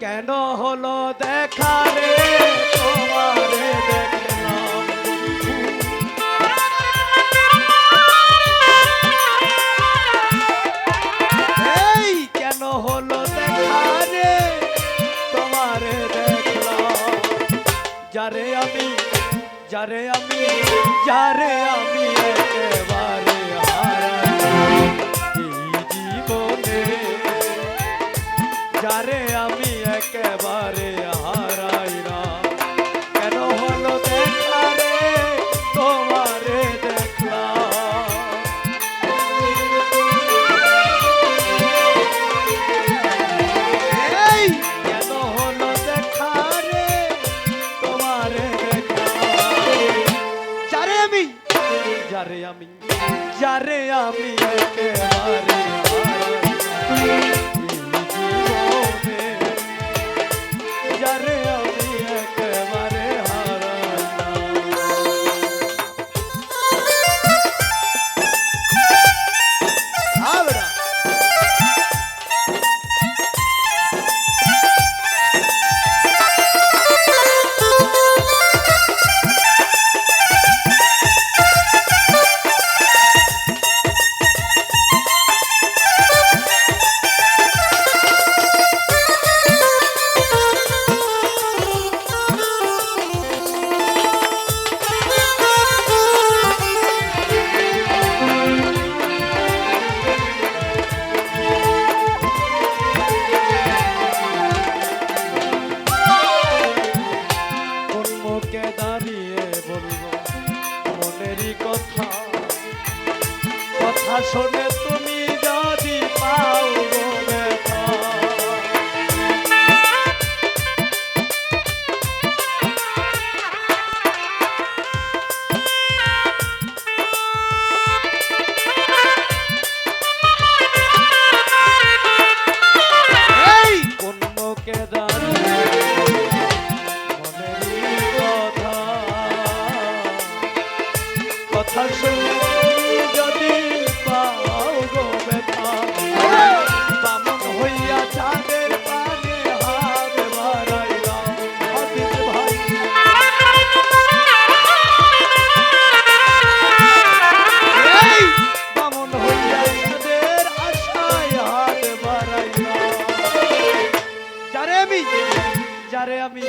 কেন হলো দেখা রে? তোমারে দেখলাম। এই কেন তোমারে যারে আমি যারে আমি যারে আমি একেবারে একেবারে হারাই না। কেন হলো দেখা রে? তোমারে কেন হলো দেখা রে? তোমারে যারে আমি। যারে আমি যারে আমি একেবারে sonar.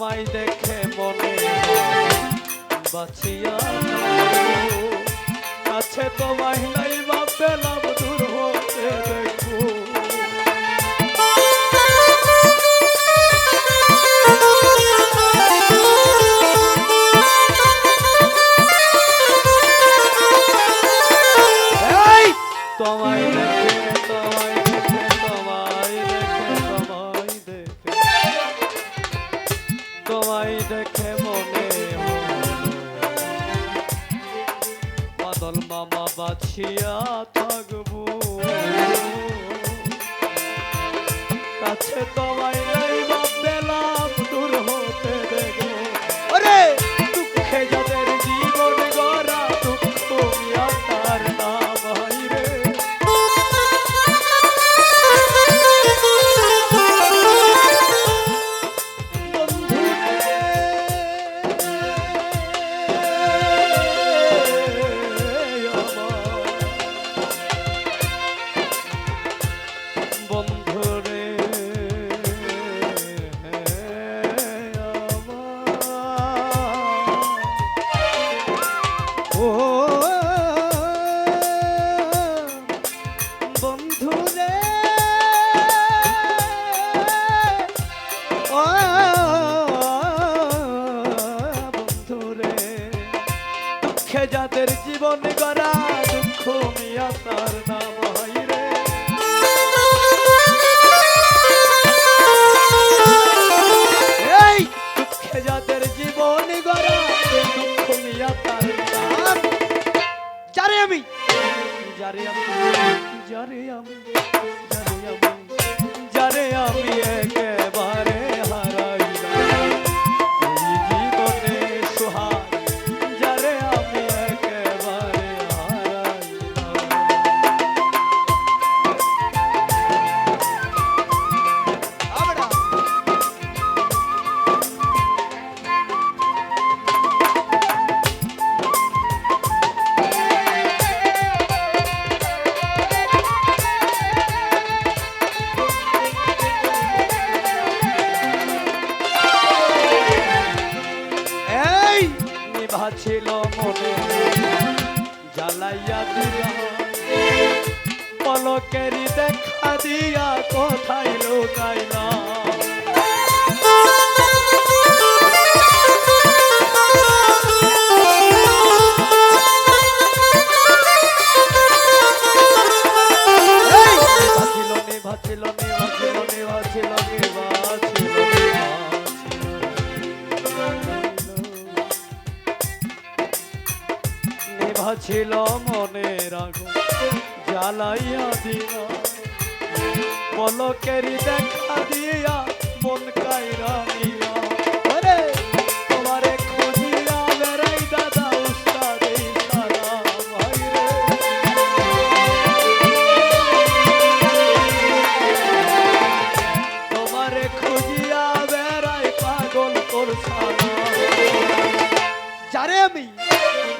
তোমায় দেখে মনে বাঁচিয়া আছে তোমায় নাই বা বাছিয়া থাকব। কাছে তোমায় নাই বা পেলাম বন্ধুরে, দুঃখে যাদের জীবন গড়া, দুঃখ তার নাম রে। যাদের জীবন গড়া তার নাম। আমি, যারে আমি যারে আমি। ছিল মনে। জ্বালাইয়া দিয়া। পলকেরি দেখা দিয়া কোথায় লুকাইলা? ছিল মনের আগুন জ্বালাইয়া দিয়া পলকেরি দেখা দিয়া মন কাইরা তোমারে বেড়াই তোমারে বেড়াই আমি